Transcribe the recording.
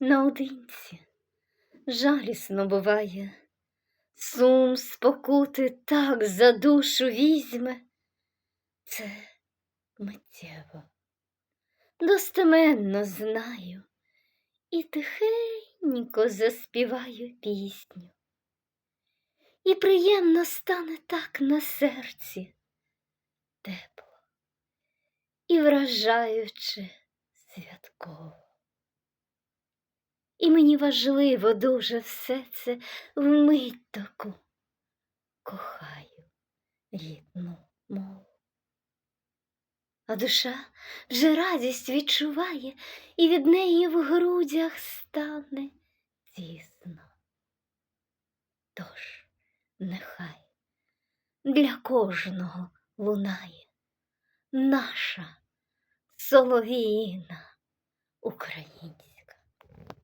наодинці. Жалісно буває, сум спокути так за душу візьме. Це миттєво, достеменно знаю і тихенько заспіваю пісню. І приємно стане так на серці, тепло і вражаюче святково. І мені важливо дуже все це вмить таку кохаю рідну мову. А душа вже радість відчуває, і від неї в грудях стане тісно. Тож нехай для кожного лунає наша солов'їна українська.